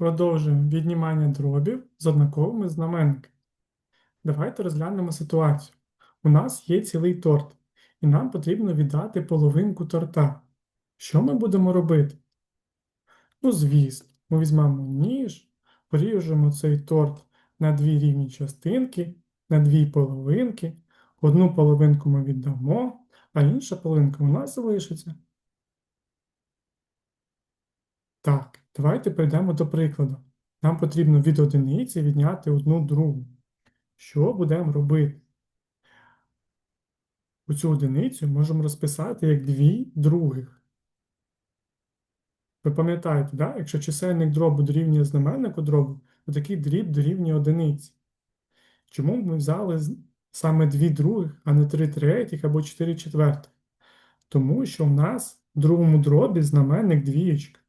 Продовжуємо віднімання дробів з однаковими знаменниками. Давайте розглянемо ситуацію. У нас є цілий торт, і нам потрібно віддати половинку торта. Що ми будемо робити? Ну, звісно, ми візьмемо ніж, поріжемо цей торт на дві рівні частинки, на дві половинки. Одну половинку ми віддамо, а інша половинка у нас залишиться. Так, давайте перейдемо до прикладу. Нам потрібно від одиниці відняти одну другу. Що будемо робити? Оцю одиницю можемо розписати як дві других. Ви пам'ятаєте, да? якщо чисельник дробу дорівнює знаменнику дробу, то такий дріб дорівнює одиниці. Чому ми взяли саме дві других, а не три третіх або чотири четвертих? Тому що в нас в другому дробі знаменник двієчка.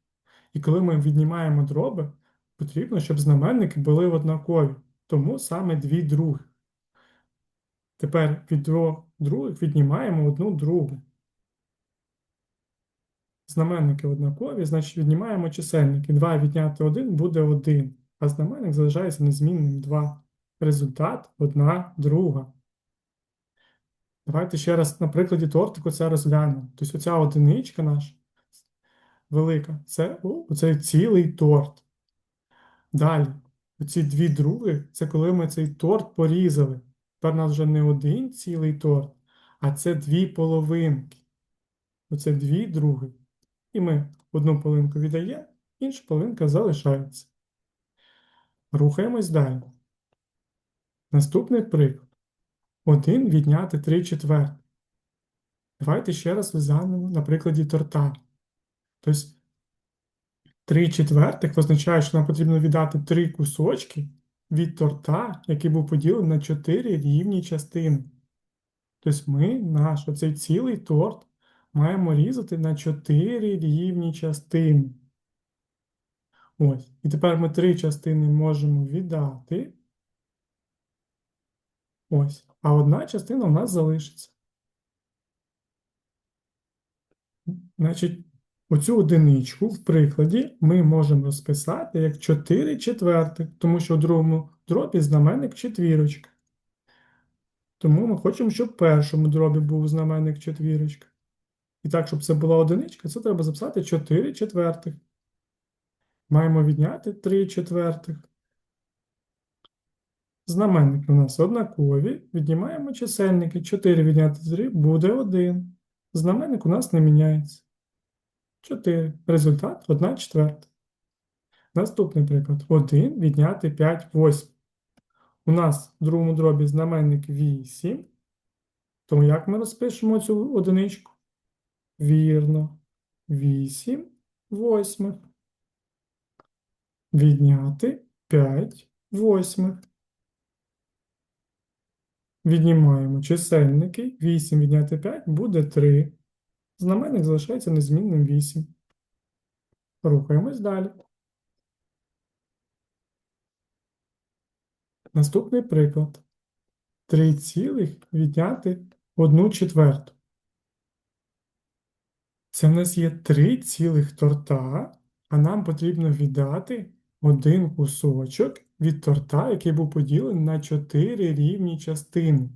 І коли ми віднімаємо дроби, потрібно, щоб знаменники були однакові. Тому саме дві другі. Тепер від двох других віднімаємо одну другу. Знаменники однакові, значить віднімаємо чисельники. 2 відняти 1 буде 1, а знаменник залишається незмінним 2. Результат 1 друга. Давайте ще раз на прикладі тортику це розглянемо. Тобто оця одиничка наша велика, це оцей цілий торт. Далі, оці дві други, це коли ми цей торт порізали. Тепер у нас вже не один цілий торт, а це дві половинки. Оце дві други. І ми одну половинку віддаємо, інша половинка залишається. Рухаємось далі. Наступний приклад. 1 відняти 3 четвертих. Давайте ще раз розглянемо на прикладі торта. Тобто 3 четвертих означає, що нам потрібно віддати 3 кусочки від торта, який був поділений на 4 рівні частини. Тобто ми наш оцей цілий торт маємо різати на 4 рівні частини. Ось. І тепер ми три частини можемо віддати. Ось. А одна частина у нас залишиться. Значить, оцю одиничку в прикладі ми можемо розписати як 4 четвертих, тому що у другому дробі знаменник четвірочка. Тому ми хочемо, щоб в першому дробі був знаменник четвірочка. І так, щоб це була одиничка, це треба записати 4 четвертих. Маємо відняти 3 четвертих. Знаменники у нас однакові. Віднімаємо чисельники. 4 відняти 3 буде 1. Знаменник у нас не міняється. 4. Результат 1 четверта. Наступний приклад. 1 відняти 5 восьм. У нас в другому дробі знаменник 8. Тому як ми розпишемо цю одиничку? Вірно. 8 восьмих. Відняти 5 восьмих. Віднімаємо чисельники. 8 відняти 5 буде 3. Знаменник залишається незмінним 8. Рухаємось далі. Наступний приклад. 3 цілих відняти 1 четверту. Це в нас є 3 цілих торта, а нам потрібно віддати один кусочок від торта, який був поділений на 4 рівні частини.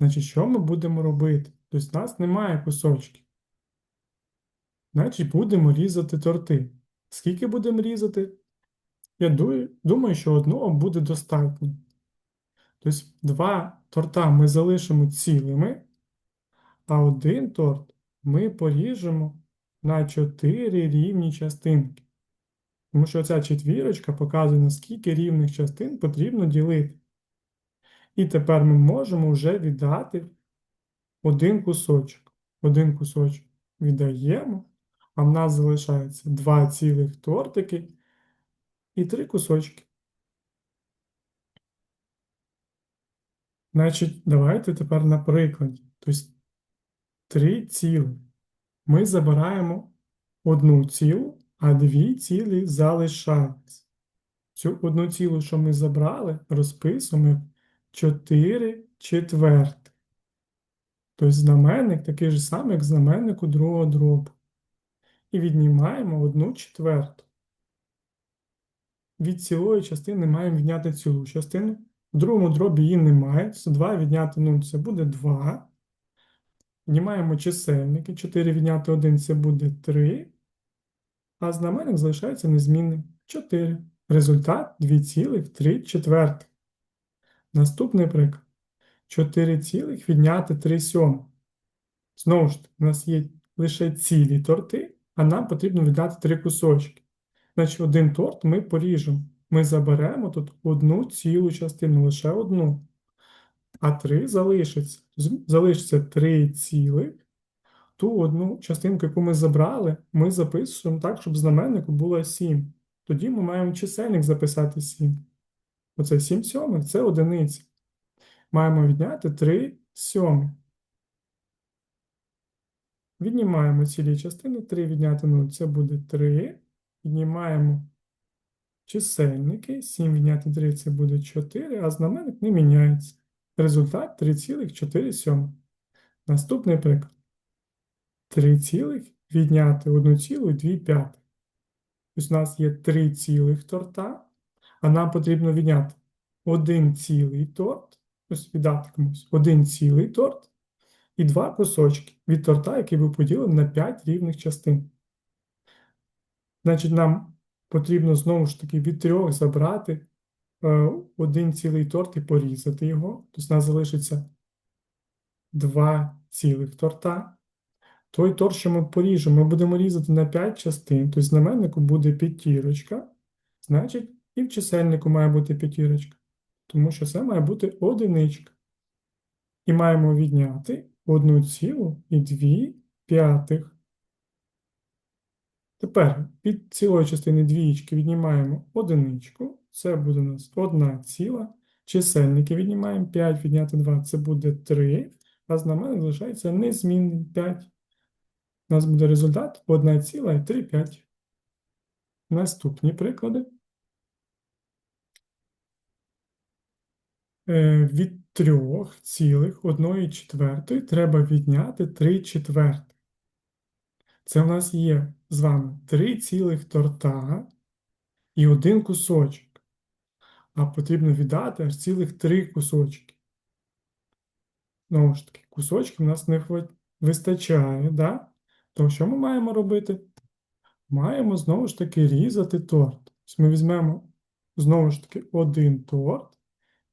Значить, що ми будемо робити? Тобто, в нас немає кусочків. Значить, будемо різати торти. Скільки будемо різати? Я думаю, що одного буде достатньо. Тобто, два торта ми залишимо цілими, а один торт ми поріжемо на 4 рівні частинки. Тому що ця четвірочка показує, на скільки рівних частин потрібно ділити. І тепер ми можемо вже віддати один кусочок. Один кусочок віддаємо, а в нас залишається два цілих тортики і три кусочки. Значить, давайте тепер на прикладі. Тобто три цілих. Ми забираємо одну цілу, а дві цілі залишаються. Цю одну цілу, що ми забрали, розписуємо 4 четвертих. Тобто знаменник такий же самий, як знаменник у другого дробу. І віднімаємо одну четверту. від цілої частини маємо відняти цілу частину. В другому дробі її немає. Це 2 відняти 0 це буде 2. Віднімаємо чисельники. 4 відняти 1 це буде 3. А знаменник залишається незмінним 4. Результат 2,3 четвертих. Наступний приклад. 4 цілих відняти 3 сьомих. Знову ж у нас є лише цілі торти, а нам потрібно віддати 3 кусочки. Значить, один торт ми поріжемо. Ми заберемо тут одну цілу частину, лише одну. А 3 залишиться. Залишиться 3 цілих. Ту одну частинку, яку ми забрали, ми записуємо так, щоб знаменнику було 7. Тоді ми маємо чисельник записати 7. Оце 7 сьомих це одиниця. Маємо відняти 3 сьомих. Віднімаємо цілі частини. 3 відняти 0 це буде 3. Віднімаємо чисельники. 7 відняти 3 це буде 4, а знаменник не міняється. Результат 3,4. Наступний приклад. 3 цілих відняти 1,2. Ось у нас є 3 цілих торта, а нам потрібно відняти 1 цілий торт, ось віддати комусь 1 цілий торт і 2 кусочки від торта, який ви поділили на 5 рівних частин. Значить, нам потрібно знову ж таки від трьох забрати е, один цілий торт і порізати його. Тобто у нас залишиться 2 цілих торта. Той торт, що ми поріжемо, ми будемо різати на 5 частин, тобто знаменнику буде п'ятірочка, значить, і в чисельнику має бути п'ятірочка, тому що це має бути одиничка. І маємо відняти 1 цілу і 2 п'ятих. Tепер від цілої частини двієчки віднімаємо одиничку, це буде у нас 1 ціла. Чисельники віднімаємо 5, відняти 2, це буде 3, а знаменник залишається незмінним 5. У нас буде результат 1,35. Наступні приклади. Від 3 цілих 1 четвертої треба відняти 3 четвертих. Це в нас є з вами 3 цілих торта і один кусочок. А потрібно віддати аж цілих 3 кусочки. Знову ж таки, кусочків у нас не вистачає, да? То що ми маємо робити? Маємо знову ж таки різати торт. Ми візьмемо знову ж таки один торт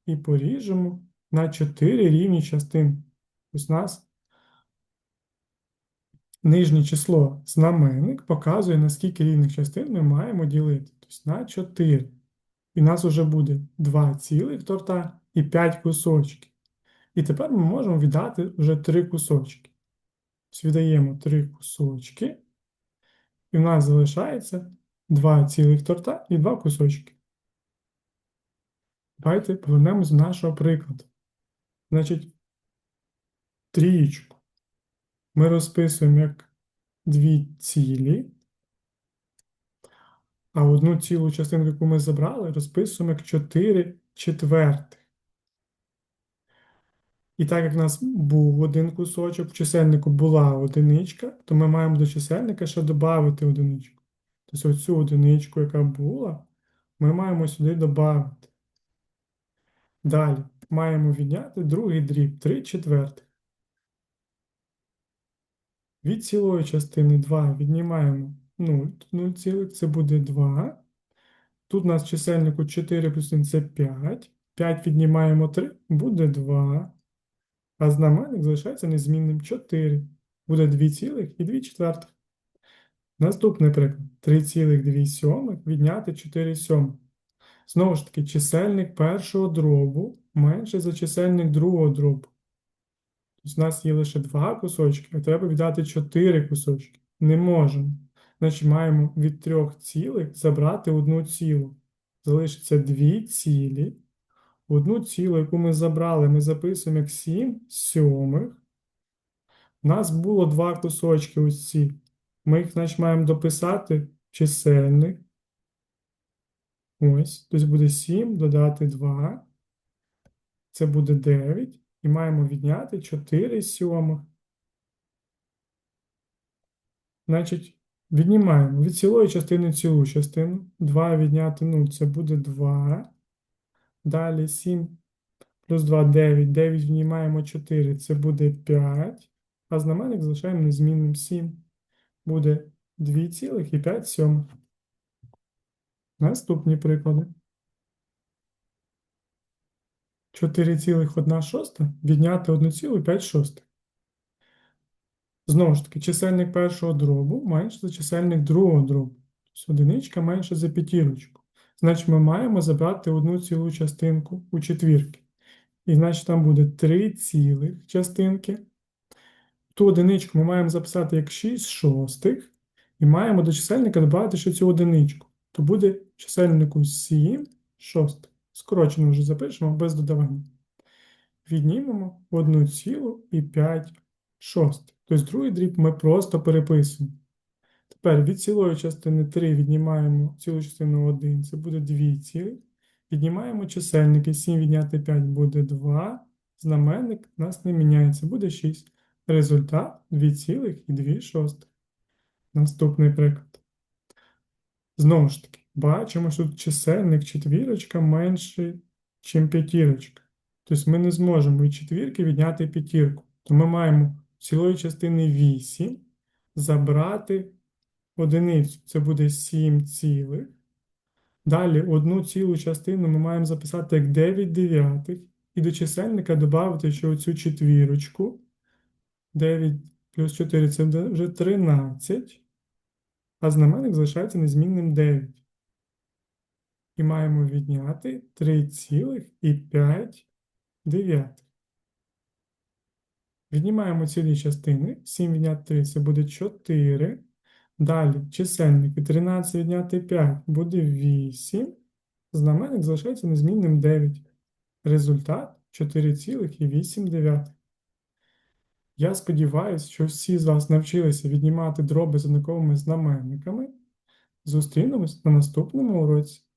і поріжемо на 4 рівні частини. Ось у нас нижнє число знаменник показує, на скільки рівних частин ми маємо ділити. Тобто на 4. І в нас вже буде 2 цілих торта і 5 кусочків. І тепер ми можемо віддати вже 3 кусочки. Тобто віддаємо 3 кусочки. І в нас залишається 2 цілих торта і 2 кусочки. Давайте повернемось до нашого прикладу. Значить, трієчку ми розписуємо як дві цілі, а одну цілу частинку, яку ми забрали, розписуємо як 4 четвертих. І так як в нас був один кусочок, в чисельнику була одиничка, то ми маємо до чисельника ще додати одиничку. Тобто оцю одиничку, яка була, ми маємо сюди додати. Далі маємо відняти другий дріб 3 четвертих. Від цілої частини 2 віднімаємо 0, 0 цілих, це буде 2. Тут у нас чисельнику 4 плюс 1 це 5. 5 віднімаємо 3, буде 2. А знаменник залишається незмінним 4. Буде 2 цілих і 2 четвертих. Наступний приклад. 3,2 сьомих відняти 4 сьомих. Знову ж таки, чисельник першого дробу менше за чисельник другого дробу. Тобто у нас є лише 2 кусочки, а треба віддати 4 кусочки. Не можемо. Значить, маємо від 3 цілих забрати одну цілу. Залишиться 2 цілі. Одну цілу, яку ми забрали, ми записуємо як 7 сьомих. У нас було 2 кусочки ось ці. Ми їх, значить, маємо дописати чисельник. Ось, тобто буде 7 додати 2. Це буде 9. І маємо відняти 4 сьомих. Значить, Віднімаємо від цілої частини цілу частину. 2 відняти 0 це буде 2. Далі 7 плюс 2 9. 9 віднімаємо 4, це буде 5. А знаменник залишаємо незмінним 7. Буде 2,5. Наступні приклади. 4,1 відняти 1,5. Знову ж таки, чисельник першого дробу менше за чисельник другого дробу. Тобто одиничка менше за п'ятірочку. Значить, ми маємо забрати одну цілу частинку у четвірки. І значить, там буде 3 цілих частинки. Ту одиничку ми маємо записати як 6 шостих. І маємо до чисельника додати ще цю одиничку. То буде чисельнику 7 шостих. Скорочено вже запишемо без додавання. Віднімемо 1,5 шостих. Тобто другий дріб ми просто переписуємо. Тепер від цілої частини 3 віднімаємо цілу частину 1, це буде 2 цілих. Віднімаємо чисельники, 7 відняти 5 буде 2. Знаменник у нас не міняється, буде 6. Результат 2,2. Наступний приклад. Знову ж таки, бачимо, що тут чисельник четвірочка менший, ніж п'ятірочка. Тобто ми не зможемо від четвірки відняти п'ятірку. То ми маємо цілої частини 8 забрати одиницю. Це буде 7 цілих. Далі одну цілу частину ми маємо записати як 9 дев'ятих. І до чисельника додати ще оцю четвірочку. 9 плюс 4 це вже 13. А знаменник залишається незмінним 9. І маємо відняти 3,5 дев'ятих. Віднімаємо цілі частини. 7 відняти 3 це буде 4. Далі чисельники 13 відняти 5 буде 8. Знаменник залишається незмінним 9. Результат 4,8. Я сподіваюся, що всі з вас навчилися віднімати дроби з однаковими знаменниками. Зустрінемось на наступному уроці.